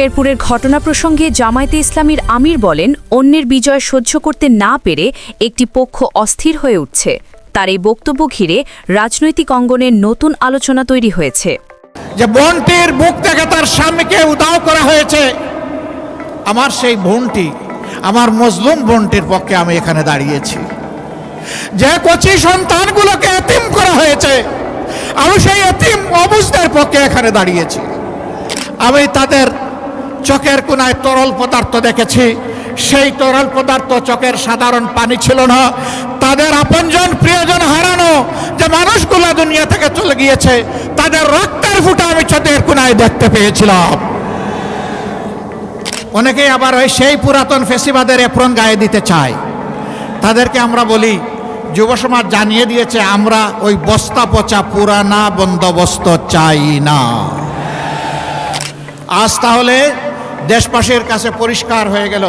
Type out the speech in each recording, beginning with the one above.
শেরপুরের ঘটনা প্রসঙ্গে জামায়াতে ইসলামীর আমির বলেন, অন্যের বিজয় সহ্য করতে না পেরে একটি পক্ষ অস্থির হয়ে উঠছে। তার এই বক্তব্য ঘিরে রাজনৈতিক অঙ্গনের নতুন আলোচনা তৈরি হয়েছে। যে বোনটির বুক থেকে তার স্বামীকে উদাও করা হয়েছে, আমার সেই বোনটি, আমার মজলুম বোনটির পক্ষে আমি এখানে দাঁড়িয়েছি। যে কচি সন্তানগুলোকে এতিম করা হয়েছে, আমি সেই এতিম অবস্থার পক্ষে এখানে দাঁড়িয়েছি। আমি তাদের চোখের কোনায় তরল পদার্থ দেখেছি। সেই তরল পদার্থ চোখের সাধারণ পানি ছিল না। তাদের আপনজন, প্রিয়জন হারানো যে মানুষগুলো দুনিয়া থেকে চলে গিয়েছে, তাদের রক্তের ফুটা আমি চোখের কোনায় দেখতে পেয়েছিলাম। অনেকেই আবার ওই সেই পুরাতন ফেসিবাদের এপ্রন গায়ে দিতে চায়। তাদেরকে আমরা বলি, যুব সমাজ জানিয়ে দিয়েছে, আমরা ওই বস্তা পচা পুরানা বন্দোবস্ত চাই না। আজ তাহলে দেশবাসীর কাছে পরিষ্কার হয়ে গেল,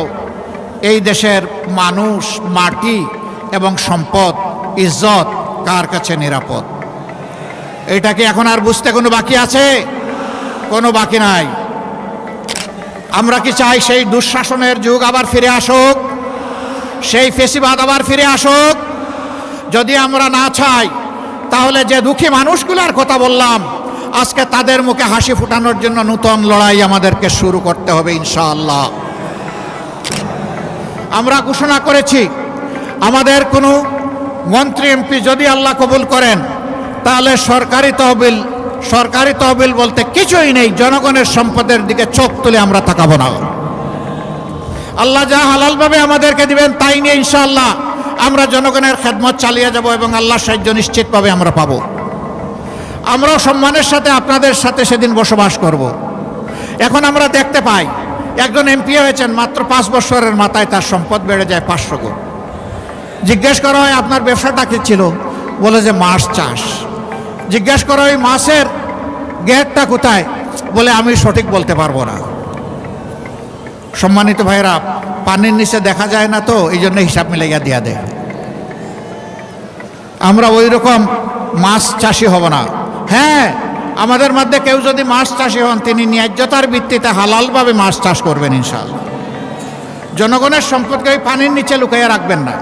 এই দেশের মানুষ, মাটি এবং সম্পদ, ইজ্জত কার কাছে নিরাপদ? এটা কি এখন আর বুঝতে কোনো বাকি আছে? কোনো বাকি নাই। আমরা কি চাই সেই দুঃশাসনের যুগ আবার ফিরে আসুক? সেই ফেসিবাদ আবার ফিরে আসুক? যদি আমরা না চাই, তাহলে যে দুঃখী মানুষগুলোর কথা বললাম আজকে তাদের মুখে হাসি ফুটানোর জন্য নূতন লড়াই আমাদেরকে শুরু করতে হবে, ইনশাআল্লাহ। আমরা ঘোষণা করেছি, আমাদের কোনো মন্ত্রী, এমপি যদি আল্লাহ কবুল করেন, তাহলে সরকারি তহবিল সরকারি তহবিল বলতে কিছুই নেই, জনগণের সম্পদের দিকে চোখ তুলে আমরা তাকাবো না। আল্লাহ যা হালালভাবে আমাদেরকে দিবেন, তাই নিয়ে ইনশাআল্লাহ আমরা জনগণের খেদমত চালিয়ে যাব এবং আল্লাহ সাহায্য নিশ্চিতভাবে আমরা পাবো। আমরাও সম্মানের সাথে আপনাদের সাথে সেদিন বসবাস করব। এখন আমরা দেখতে পাই, একজন এমপি হয়েছেন, মাত্র পাঁচ বছরের মাথায় তার সম্পদ বেড়ে যায় পাঁচশো গুণ। জিজ্ঞেস করা হয়, আপনার ব্যবসাটা কি ছিল? বলে যে, মাছ চাষ। জিজ্ঞেস করা হয়, মাছের গেটটা কোথায়? বলে, আমি সঠিক বলতে পারব না। সম্মানিত ভাইরা পানির নিচে দেখা যায় না তো, এই জন্য হিসাব মিলাইয়া দিয়া দেয়। আমরা ওই রকম মাছ চাষি হব না। হ্যাঁ আমাদের মধ্যে কেউ যদি মাছ চাষি হন, তিনি ন্যায্যতার ভিত্তিতে হালালভাবে মাছ চাষ করবেন ইনশাআল্লাহ। জনগণের সম্পদকে ওই পানির নিচে লুকাইয়ে রাখবেন না,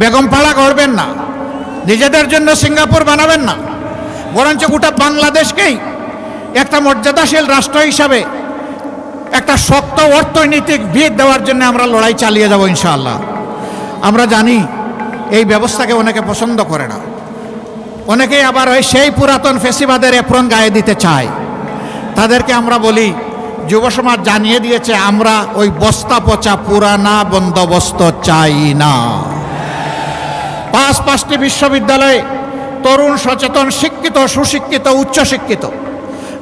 বেগম পাড়া গড়বেন না, নিজেদের জন্য সিঙ্গাপুর বানাবেন না, বরঞ্চ গোটা বাংলাদেশকেই একটা মর্যাদাশীল রাষ্ট্র হিসাবে, একটা শক্ত অর্থনৈতিক ভিত দেওয়ার জন্য আমরা লড়াই চালিয়ে যাব ইনশাআল্লাহ। আমরা জানি এই ব্যবস্থাকে অনেকে পছন্দ করে না। অনেকেই আবার ওই সেই পুরাতন ফেসিবাদের এপ্রন গায়ে দিতে চায়। তাদেরকে আমরা বলি, যুব সমাজ জানিয়ে দিয়েছে, আমরা ওই বস্তা পচা পুরানা বন্দোবস্ত চাই না। পাঁচ পাঁচটি বিশ্ববিদ্যালয়ে তরুণ, সচেতন, শিক্ষিত, সুশিক্ষিত, উচ্চশিক্ষিত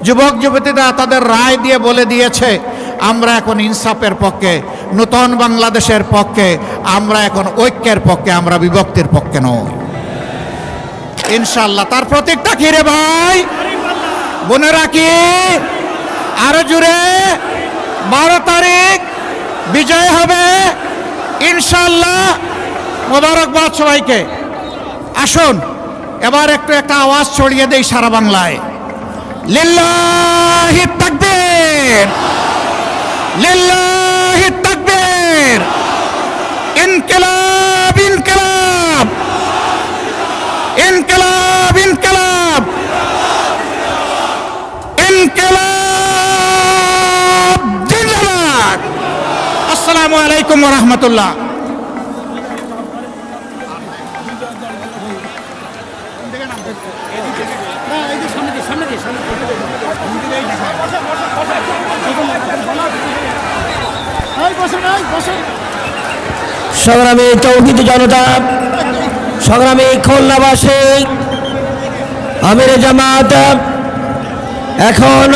যুবক, যুবতীরা তাদের রায় দিয়ে বলে দিয়েছে, আমরা এখন ইনসাফের পক্ষে, নূতন বাংলাদেশের পক্ষে, আমরা এখন ঐক্যের পক্ষে, আমরা বিভক্তির পক্ষে নই। ইনশাল্লাহ তার প্রতীকটা কি রে ভাই? বোনেরা কি আরও জুড়ে বারো তারিখ বিজয় হবে। ইনশাল্লাহ মোবারকবাদ সবাইকে। আসুন, এবার একটু একটা আওয়াজ ছড়িয়ে দেই সারা বাংলায়। লিল্লাহি আসসালামু আলাইকুম রাহমাতুল্লাহ। সংগ্রামী চৌকিত জনতা সংগ্রামী খুলনাবাসী আমির জামাত এখন